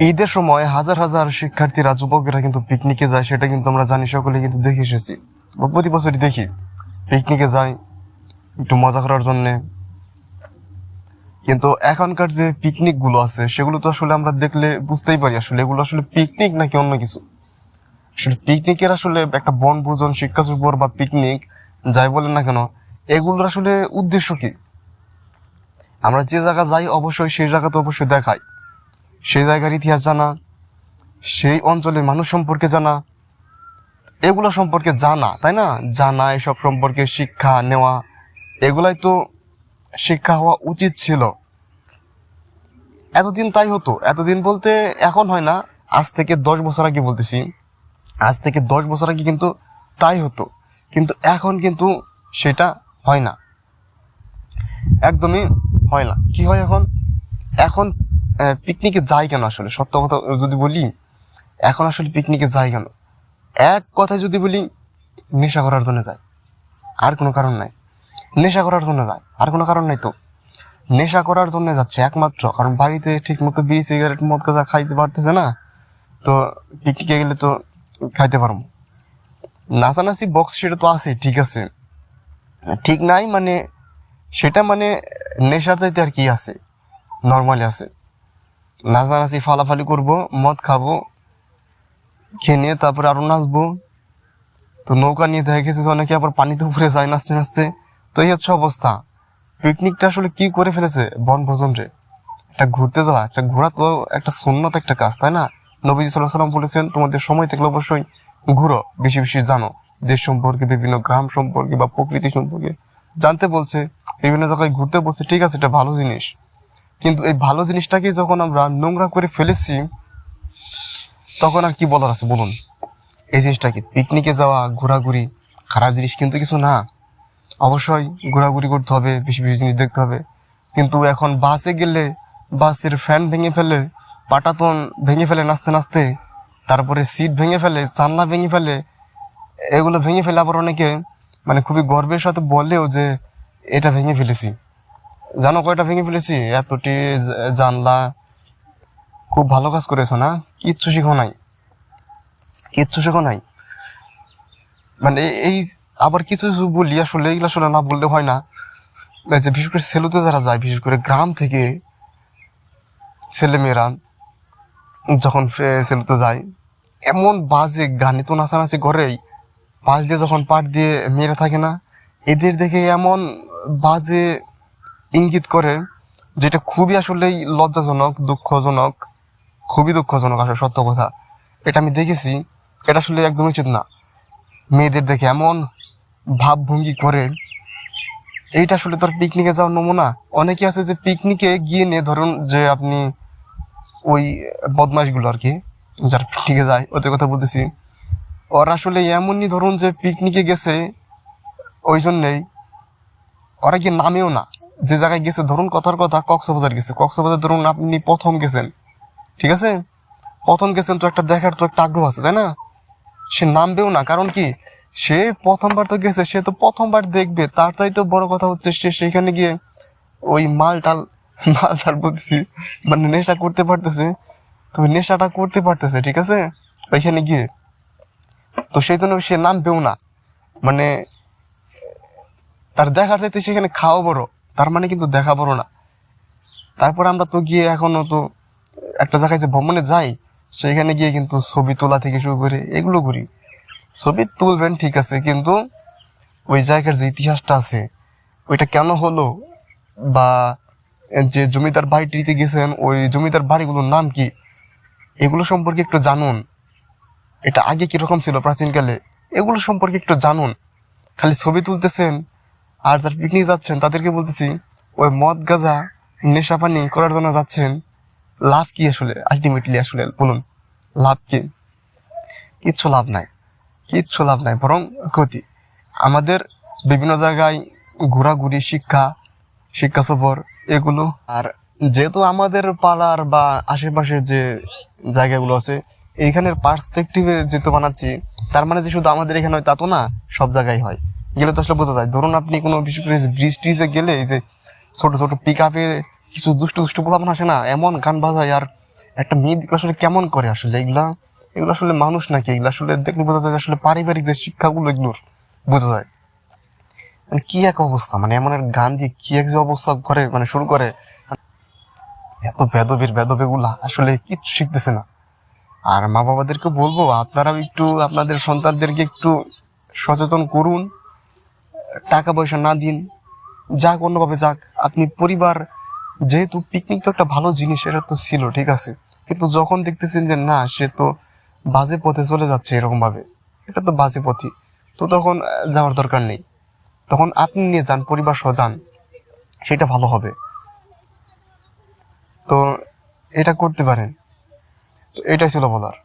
ঈদের সময় হাজার হাজার শিক্ষার্থীরা, যুবকেরা কিন্তু পিকনিকে যায়, সেটা কিন্তু আমরা জানি সকলে কিন্তু দেখে এসেছি। প্রতি বছরই দেখি। পিকনিকে যাই, একটু মজা করার জন্যে। কিন্তু এখনকার যে পিকনিকগুলো আছে, সেগুলো তো আসলে আমরা দেখলে বুঝতেই পারি, আসলে এগুলো আসলে পিকনিক নাকি অন্য কিছু? আসলে পিকনিকের আসলে একটা বনভোজন শিক্ষা সফর বা পিকনিক যাই বলেন না কেন, এগুলোর আসলে উদ্দেশ্য কি? আমরা যে জায়গা যাই, অবশ্যই সেই জায়গা তো অবশ্যই দেখাই। সেই জায়গার ইতিহাস জানা, সেই অঞ্চলের মানুষ সম্পর্কে জানা, এগুলো সম্পর্কে জানা, তাই না? জানা, এসব সম্পর্কে শিক্ষা নেওয়া, এগুলাই তো শিক্ষা হওয়া উচিত ছিল। এতদিন তাই হতো। এতদিন বলতে এখন হয় না। আজ থেকে দশ বছর আগে বলতেছি। আজ থেকে দশ বছর আগে কিন্তু তাই হতো। কিন্তু এখন কিন্তু সেটা হয় না। একদমই হয় না। কি হয় এখন? এখন পিকনিকে যাই কেন আসলে? সত্য কথা যদি বলি, এখন আসলে পিকনিকে যাই কেন? এক কথায় যদি বলি, নেশা করার জন্য যায় আর কোনো কারণ নাই। নেশা করার জন্য যায় আর কোনো কারণ নাই তো। নেশা করার জন্য যাচ্ছে একমাত্র। কারণ বাড়িতে ঠিক মতো বিড়ি সিগারেট মদ কথা খাইতে পারতেছে না, তো পিকনিকে গেলে তো খাইতে পারব। নাচানাচি বক্স সেটা তো আছে, ঠিক আছে। ঠিক নাই মানে সেটা মানে নেশার চাইতে আর কি আছে। নর্মালি আছে। নাচানাচি, ফালাফালি করব, মদ খাব, খেয়ে নিয়ে তারপরে আরও নাচবো। তো নৌকা নিয়ে দেখা গেছে অনেকে আবার পানিতে উপরে যায় নাচতে নাচতে। তো এই হচ্ছে অবস্থা। পিকনিকটা আসলে কি করে ফেলেছে বনভোজন রে একটা ঘুরতে যাওয়া একটা ঘোরা তো একটা সুন্নত একটা কাজ, তাই না? নবীজি সাল্লাহ সাল্লাম বলেছেন, তোমাদের সময় থাকলে অবশ্যই ঘুরো, বেশি বেশি জানো। দেশ সম্পর্কে, বিভিন্ন গ্রাম সম্পর্কে বা প্রকৃতি সম্পর্কে জানতে বলছে, বিভিন্ন জায়গায় ঘুরতে বলছে, ঠিক আছে, এটা ভালো জিনিস। কিন্তু এই ভালো জিনিসটাকে যখন আমরা নোংরা করে ফেলেছি, তখন আর কি বলার আছে বলুন? এই জিনিসটাকে পিকনিকে যাওয়া, ঘোরাঘুরি, খারাপ জিনিস কিন্তু কিছু না। অবশ্যই ঘোরাঘুরি করতে হবে, বেশি বেশি জিনিস দেখতে হবে। কিন্তু এখন বাসে গেলে, বাসের ফ্যান ভেঙে ফেলে, পাটাতন ভেঙে ফেলে নাচতে নাচতে, তারপরে সিট ভেঙে ফেলে চান্না ভেঙে ফেলে, এগুলো ভেঙে ফেলে আবার অনেকে মানে খুবই গর্বের সাথে বলেও যে এটা ভেঙে ফেলেছি। জানো কয়টা ভেঙে ফেলেছি? এতটি জানলা। খুব ভালো কাজ করেছ না? কিচ্ছু শিখো নাই। কিচ্ছু শেখো নাই। মানে এই আবার কিছু কিছু বলি, আসলে এগুলো আসলে না বললে হয় না। যে বিশেষ করে সেলুতে যারা যায়, বিশেষ করে গ্রাম থেকে ছেলেমেয়েরা যখন সেলুতে যায়, এমন বাজে গানে তো নাচানাচি করেই। পাশ দিয়ে যখন পাট দিয়ে মেয়েরা থাকে না, এদের দেখে এমন বাজে ইঙ্গিত করে যেটা খুবই আসলেই লজ্জাজনক, দুঃখজনক, খুবই দুঃখজনক আসলে সত্য কথা। এটা আমি দেখেছি, এটা আসলে একদম উচিত না। মেয়েদের দেখে এমন ভাবভঙ্গি করে, এইটা আসলে তোর পিকনিকে যাওয়ার নমুনা? অনেকে আছে যে পিকনিকে গিয়ে নিয়ে ধরুন যে আপনি ওই বদমাশগুলো আর কি, যারা পিকনিকে যায়, ওদের কথা বলতেছি। ওরা আসলে এমনই ধরুন যে পিকনিকে গেছে, ওই জন্যেই, ওরা কি নামেও না। যে জায়গায় গেছে, ধরুন কথার কথা, কক্সবাজার গেছে। কক্সবাজার ধরুন আপনি প্রথম গেছেন, ঠিক আছে? প্রথম গেছেন তো একটা দেখার তো একটা আগ্রহ আছে, তাই না? সে নামবেও না, কারণ কি? সে প্রথমবার তো গেছে, সে তো প্রথমবার দেখবে, তার তাই তো বড় কথা হচ্ছে, সে সেখানে গিয়ে ওই মাল টাল মাল টাল বলতেছি মানে নেশা করতে পারতেছে তো নেশাটা করতে পারতেছে, ঠিক আছে? ওইখানে গিয়ে। তো সেই জন্য সে নামবেও না। মানে তার দেখার চাইতে সেখানে খাওয়া বড়। তার মানে কিন্তু দেখা বড় না। তারপর আমরা তো গিয়ে এখনও তো একটা জায়গায় যে ভ্রমণে যাই, সেখানে গিয়ে কিন্তু ছবি তোলা থেকে শুরু করে এগুলো করি। ছবি তুলবেন ঠিক আছে, কিন্তু ওই জায়গার যে ইতিহাসটা আছে, ওইটা কেন হলো? বা যে জমিদার বাড়িটিতে গেছেন, ওই জমিদার বাড়িগুলোর নাম কি? এগুলো সম্পর্কে একটু জানুন। এটা আগে কীরকম ছিল প্রাচীনকালে? এগুলো সম্পর্কে একটু জানুন। খালি ছবি তুলতেছেন আর যারা পিকনিক যাচ্ছেন, তাদেরকে বলতেছি, ওই মদ গাঁজা, নেশা পানি করার জন্য যাচ্ছেন, লাভ কি আসলে? আলটিমেটলি আসলে, বলুন, লাভ কি? কিচ্ছু লাভ নাই। কিচ্ছু লাভ নাই, বরং ক্ষতি। আমাদের বিভিন্ন জায়গায় ঘোরাঘুরি, শিক্ষা শিক্ষা সফর, এগুলো। আর যেহেতু আমাদের পাড়ার বা আশেপাশে যে জায়গাগুলো আছে এইখানের পার্সপেক্টিভে যেহেতু বানাচ্ছি, তার মানে যে শুধু আমাদের এখানে হয় তা তো না, সব জায়গায় হয়। গেলে তো আসলে বোঝা যায়। ধরুন আপনি কোনো বিশেষ করে ব্রিজ ট্রিজে গেলে এই যে ছোট ছোট পিক আপে কিছু দুষ্টু দুষ্টু পোলাপন আসে না? এমন গান বাজায় আর একটা মেয়ে আসলে কেমন করে আসলে? এগুলা, এগুলো আসলে মানুষ নাকি? এগুলো আসলে দেখলে বোঝা যায় আসলে পারিবারিক যে শিক্ষাগুলো এগুলোর, বোঝা যায়। মানে কি এক অবস্থা? মানে এমন এক গান দিয়ে কি এক যে অবস্থা করে মানে শুরু করে? এত বেদবের বেদবেগুলা আসলে কিচ্ছু শিখতেছে না। আর মা বাবাদেরকে বলব, আপনারাও একটু আপনাদের সন্তানদেরকে একটু সচেতন করুন। টাকা পয়সা না দিন। যাক, অন্যভাবে যাক। আপনি পরিবার, যেহেতু পিকনিক তো একটা ভালো জিনিস এটা তো ছিল, ঠিক আছে? কিন্তু যখন দেখতেছেন যে না, সে তো বাজে পথে চলে যাচ্ছে এরকম ভাবে এটা তো বাজে পথই। তো তখন যাওয়ার দরকার নেই। তখন আপনি নিয়ে যান পরিবার সহ যান। সেটা ভালো হবে। তো এটা করতে পারেন। তো এটাই ছিল বলার।